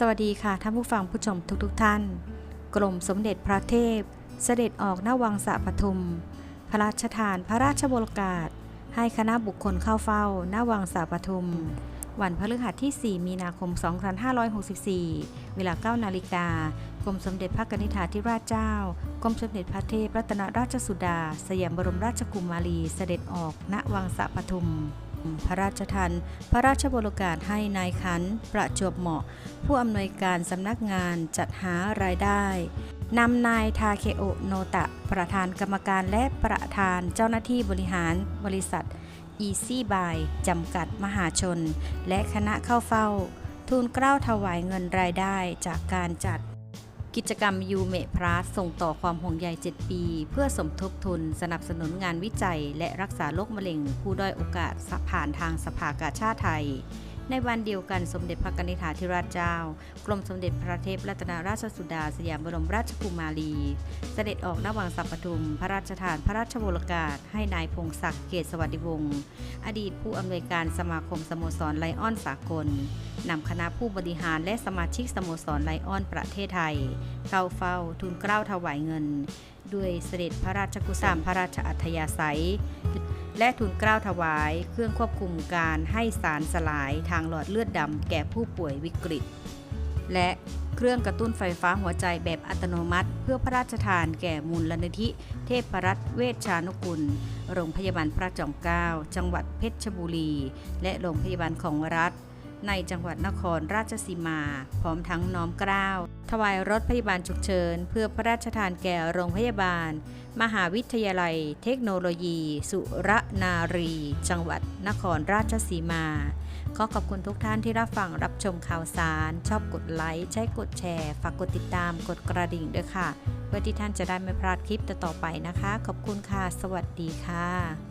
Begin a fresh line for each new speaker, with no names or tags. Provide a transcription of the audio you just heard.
สวัสดีค่ะท่านผู้ฟังผู้ชมทุกๆทท่าน กรมสมเด็จพระเทพ เสด็จออกหน้าวังสะปทุม พระราชทานพระราชบรกาศ ให้คณะบุคคลเข้าเฝ้าหน้าวังสะปทุม วันพฤหัสที่ 4 มีนาคม 2564 เวลา 9 นาฬิกากรมสมเด็จพระกนิษฐาธิราชเจ้ากรมสมเด็จพระเทพรัตนราชสุดา สยามบรมราชกุมารีเสด็จออกณวังสะปทุม พระราชทานพระราชบรกาศให้นายขัน ประจวบเหมาะ ผู้อำนวยการสำนักงานจัดหารายได้นำนายทาเคโอโนตะ ประธานกรรมการและประธานเจ้าหน้าที่บริหารบริษัท Easy Buy จำกัดมหาชน และคณะเข้าเฝ้า ทูลเกล้าถวายเงินรายได้จากการจัด กิจกรรมยูเมพลัสส่งต่อความห่วงใย 7 ปี เพื่อสมทบทุน สนับสนุนงานวิจัย และรักษาโรคมะเร็ง ผู้ด้อยโอกาสผ่านทางสภากาชาติไทย ในวันเดียวกันสมเด็จพระกนิษฐาธิราชเจ้า กรมสมเด็จพระเทพรัตนราชสุดาสยามบรมราชกุมารี เสด็จออกนวังสัปทุม พระราชทานพระราชโอรกาสให้นายพงศักดิ์เกษสวัสดิวงศ์อดีตผู้อำนวยการสมาคมสโมสรไลออนสากลนำคณะผู้บริหารและสมาชิกสโมสรไลออนประเทศไทย เข้าเฝ้าทูลเกล้าถวายเงิน ด้วยเสด็จพระราชกุศลพระราชอัธยาศัย และทุนเกล้าถวาย เครื่องควบคุมการให้สารสลายทางหลอดเลือดดำแก่ผู้ป่วยวิกฤต และเครื่องกระตุ้นไฟฟ้าหัวใจแบบอัตโนมัติ เพื่อพระราชทานแก่มูลนิธิ เทพรัตน์เวชชานุกุล โรงพยาบาลพระจอมเกล้าจังหวัดเพชรบุรี และโรงพยาบาลของรัฐ ในจังหวัดนครราชสีมา พร้อมทั้งน้อมเกล้าวถวายรถพยาบาลฉุกเฉิน เพื่อพระราชทานแก่โรงพยาบาล มหาวิทยาลัย เทคโนโลยี สุรนารี จังหวัดนครราชสีมา ขอขอบคุณทุกท่านที่รับฟังรับชมข่าวสาร ชอบกดไลค์ใช้กดแชร์ ฝากกดติดตามกดกระดิ่งด้วยค่ะ เพื่อที่ท่านจะได้ไม่พลาดคลิปต่อๆไปนะคะ ขอบคุณค่ะ สวัสดีค่ะ